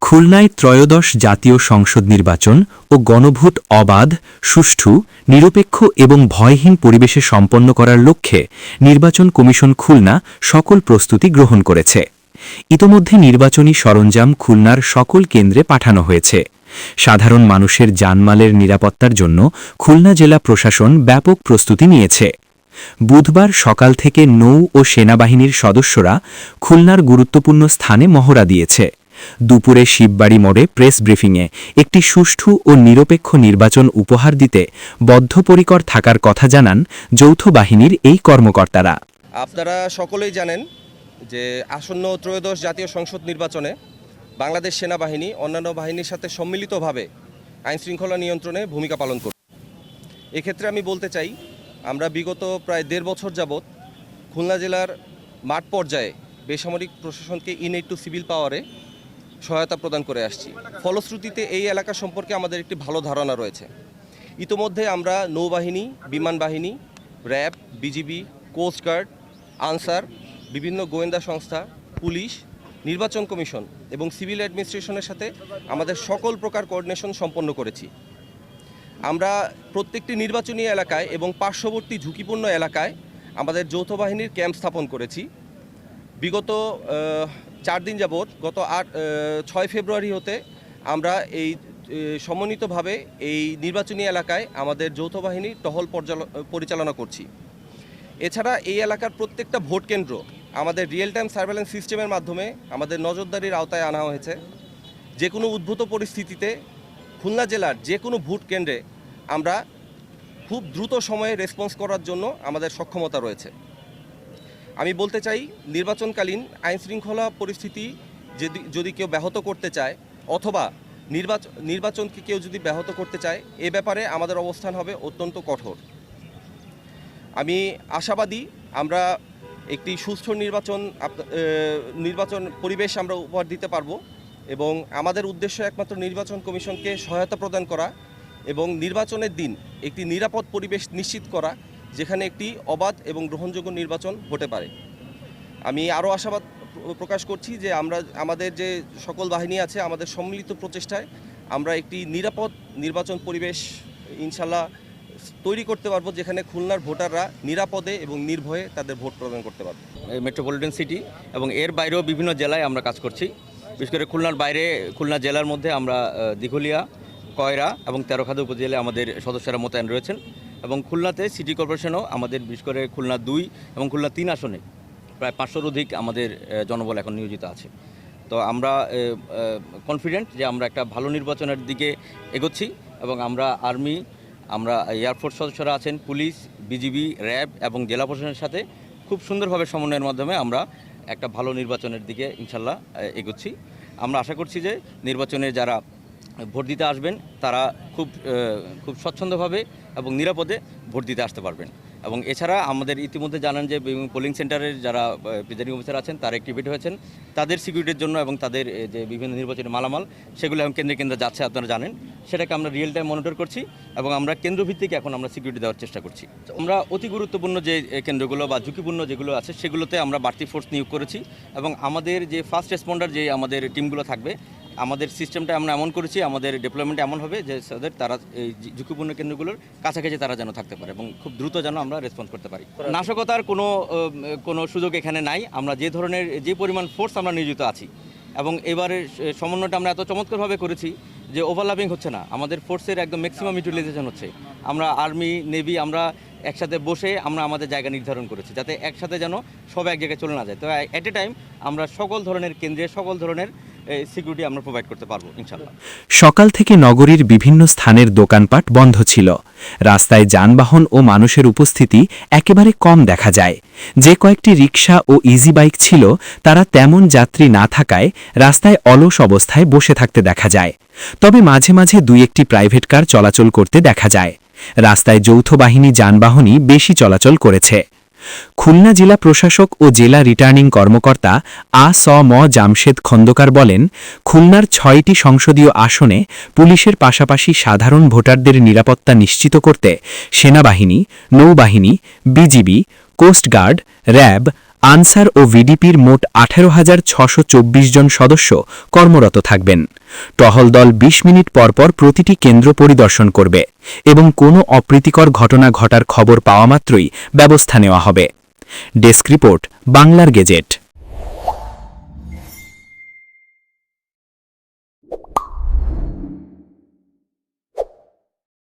খুলনায় ত্রয়োদশ জাতীয় সংসদ নির্বাচন ও গণভোট অবাধ, সুষ্ঠু, নিরপেক্ষ এবং ভয়হীন পরিবেশে সম্পন্ন করার লক্ষ্যে নির্বাচন কমিশন খুলনা সকল প্রস্তুতি গ্রহণ করেছে। ইতোমধ্যে নির্বাচনী সরঞ্জাম খুলনার সকল কেন্দ্রে পাঠানো হয়েছে। সাধারণ মানুষের জানমালের নিরাপত্তার জন্য খুলনা জেলা প্রশাসন ব্যাপক প্রস্তুতি নিয়েছে। বুধবার সকাল থেকে নৌ ও সেনাবাহিনীর সদস্যরা খুলনার গুরুত্বপূর্ণ স্থানে মহড়া দিয়েছে। দুপুরে শিববাড়ি মোড়ে প্রেস ব্রিফিংয়ে একটি সুষ্ঠু ও নিরপেক্ষ নির্বাচন উপহার দিতে বদ্ধপরিকর থাকার কথা জানান যৌথ বাহিনীর এই কর্মকর্তারা। আপনারা সকলেই জানেন যে আসন্ন ত্রয়োদশ জাতীয় সংসদ নির্বাচনে বাংলাদেশ সেনাবাহিনী অন্যান্য বাহিনীর সাথে সম্মিলিতভাবে আইনশৃঙ্খলা নিয়ন্ত্রণে ভূমিকা পালন করবে। এক্ষেত্রে আমি বলতে চাই আমরা বিগত প্রায় দেড় বছর যাবৎ খুলনা জেলার মাঠ পর্যায়ে বেসামরিক প্রশাসনকে ইন এইড টু সিভিল পাওয়ারে সহায়তা প্রদান করে আসছি। ফলশ্রুতিতে এই এলাকা সম্পর্কে আমাদের একটি ভালো ধারণা রয়েছে। ইতোমধ্যে আমরা নৌবাহিনী, বিমান বাহিনী, র্যাব, বিজিবি কোস্টগার্ড আনসার, বিভিন্ন গোয়েন্দা সংস্থা, পুলিশ, নির্বাচন কমিশন এবং সিভিল অ্যাডমিনিস্ট্রেশনের সাথে আমাদের সকল প্রকার কোঅর্ডিনেশন সম্পন্ন করেছি। আমরা প্রত্যেকটি নির্বাচনী এলাকায় এবং পার্শ্ববর্তী ঝুঁকিপূর্ণ এলাকায় আমাদের যৌথ বাহিনীর ক্যাম্প স্থাপন করেছি। বিগত চার দিন যাবৎ গত আট ছয় ফেব্রুয়ারি হতে আমরা এই সমন্বিতভাবে এই নির্বাচনী এলাকায় আমাদের যৌথ বাহিনী টহল পরিচালনা করছি। এছাড়া এই এলাকার প্রত্যেকটা ভোট কেন্দ্র আমাদের রিয়েল টাইম সার্ভেলেন্স সিস্টেমের মাধ্যমে আমাদের নজরদারির আওতায় আনা হয়েছে। যে কোনো উদ্ভূত পরিস্থিতিতে খুলনা জেলার যে কোনো ভোট কেন্দ্রে আমরা খুব দ্রুত সময়ে রেসপন্স করার জন্য আমাদের সক্ষমতা রয়েছে। আমি বলতে চাই, নির্বাচনকালীন আইনশৃঙ্খলা পরিস্থিতি যদি যদি কেউ ব্যাহত করতে চায়, অথবা নির্বাচন নির্বাচনকে কেউ যদি ব্যাহত করতে চায়, এ ব্যাপারে আমাদের অবস্থান হবে অত্যন্ত কঠোর। আমি আশাবাদী আমরা একটি সুস্থ নির্বাচন নির্বাচন পরিবেশ আমরা উপহার দিতে পারব। এবং আমাদের উদ্দেশ্য একমাত্র নির্বাচন কমিশনকে সহায়তা প্রদান করা এবং নির্বাচনের দিন একটি নিরাপদ পরিবেশ নিশ্চিত করা, যেখানে একটি অবাধ এবং গ্রহণযোগ্য নির্বাচন হতে পারে। আমি আরও আশাবাদ প্রকাশ করছি যে আমরা, আমাদের যে সকল বাহিনী আছে, আমাদের সম্মিলিত প্রচেষ্টায় আমরা একটি নিরাপদ নির্বাচন পরিবেশ ইনশাল্লাহ তৈরি করতে পারব, যেখানে খুলনার ভোটাররা নিরাপদে এবং নির্ভয়ে তাদের ভোট প্রদান করতে পারবে। মেট্রোপলিটন সিটি এবং এর বাইরেও বিভিন্ন জেলায় আমরা কাজ করছি। বিশেষ করে খুলনার বাইরে, খুলনা জেলার মধ্যে আমরা দিঘলিয়া, কয়রা এবং তেরোখাদা উপজেলায় আমাদের সদস্যরা মোতায়েন রয়েছেন এবং খুলনাতে সিটি কর্পোরেশনও আমাদের, বিশেষ করে খুলনা দুই এবং খুলনা তিন আসনে প্রায় পাঁচশোর অধিক আমাদের জনবল এখন নিয়োজিত আছে। তো আমরা কনফিডেন্ট যে আমরা একটা ভালো নির্বাচনের দিকে এগোচ্ছি এবং আমরা আর্মি, আমরা এয়ারফোর্স সদস্যরা আছেন, পুলিশ, বিজিবি, র্যাব এবং জেলা প্রশাসনের সাথে খুব সুন্দরভাবে সমন্বয়ের মাধ্যমে আমরা একটা ভালো নির্বাচনের দিকে ইনশাল্লাহ এগোচ্ছি। আমরা আশা করছি যে নির্বাচনে যারা ভোট দিতে আসবেন, তারা খুব খুব স্বচ্ছন্দভাবে এবং নিরাপদে ভোট দিতে আসতে পারবেন। এবং এছাড়া আমাদের ইতিমধ্যে জানান যে পোলিং সেন্টারের যারা প্রিজাইডিং অফিসার আছেন, তারা অ্যাক্টিভেট হয়েছেন। তাদের সিকিউরিটির জন্য এবং তাদের যে বিভিন্ন নির্বাচনী মালামাল, সেগুলো এখন কেন্দ্রে কেন্দ্রে যাচ্ছে, আপনারা জানেন। সেটাকে আমরা রিয়েল টাইম মনিটর করছি এবং আমরা কেন্দ্রভিত্তিক এখন আমরা সিকিউরিটি দেওয়ার চেষ্টা করছি। আমরা অতি গুরুত্বপূর্ণ যে কেন্দ্রগুলো বা ঝুঁকিপূর্ণ যেগুলো আছে, সেগুলোতে আমরা বাড়তি ফোর্স নিয়োগ করেছি এবং আমাদের যে ফার্স্ট রেসপন্ডার যে আমাদের টিমগুলো থাকবে আমাদের সিস্টেমটা আমরা এমন করেছি আমাদের ডেভেলপমেন্ট এমন হবে যে তাদের তারা এই ঝুঁকিপূর্ণ কেন্দ্রগুলোর কাছাকাছি তারা যেন থাকতে পারে এবং খুব দ্রুত যেন আমরা রেসপন্স করতে পারি। নাশকতার কোনো কোনো সুযোগ এখানে নাই। আমরা যে ধরনের যে পরিমাণ ফোর্স আমরা নিয়োজিত আছি এবং এবারে সমন্বয়টা আমরা এত চমৎকারভাবে করেছি যে ওভারল্যাপিং হচ্ছে না। আমাদের ফোর্সের একদম ম্যাক্সিমাম ইউটিলাইজেশন হচ্ছে। আমরা আর্মি নেভি আমরা একসাথে বসে আমরা আমাদের জায়গা নির্ধারণ করেছি যাতে একসাথে যেন সব এক জায়গায় চলে না যায়। তো অ্যাট এ টাইম আমরা সকল ধরনের কেন্দ্রে সকল ধরনের সিকিউরিটি আমরা প্রোভাইড করতে পারব ইনশাল্লাহ সকাল থেকে নগরীর বিভিন্ন স্থানের দোকানপাট বন্ধ ছিল। রাস্তায় যানবাহন ও মানুষের উপস্থিতি একেবারে কম দেখা যায়। যে কয়েকটি রিক্সা ও ইজি বাইক ছিল, তারা তেমন যাত্রী না থাকায় রাস্তায় অলস অবস্থায় বসে থাকতে দেখা যায়। তবে মাঝে মাঝে দুই একটি প্রাইভেট কার চলাচল করতে দেখা যায়। রাস্তায় যৌথ বাহিনী যানবাহনই বেশি চলাচল করেছে। খুলনা জেলা প্রশাসক ও জেলা রিটার্নিং কর্মকর্তা আ স ম জামশেদ খন্দকার বলেন, খুলনার ছয়টি সংসদীয় আসনে পুলিশের পাশাপাশি সাধারণ ভোটারদের নিরাপত্তা নিশ্চিত করতে সেনাবাহিনী, নৌবাহিনী, BGB, coast guard, RAB Ansar ও ভিডিপির মোট আঠারো হাজার ছশো জন সদস্য কর্মরত থাকবেন। টহল দল ২০ মিনিট পরপর প্রতিটি কেন্দ্র পরিদর্শন করবে এবং কোনো অপ্রীতিকর ঘটনা ঘটার খবর পাওয়া মাত্রই ব্যবস্থা নেওয়া হবে। ডেস্ক রিপোর্ট, বাংলার গেজেট।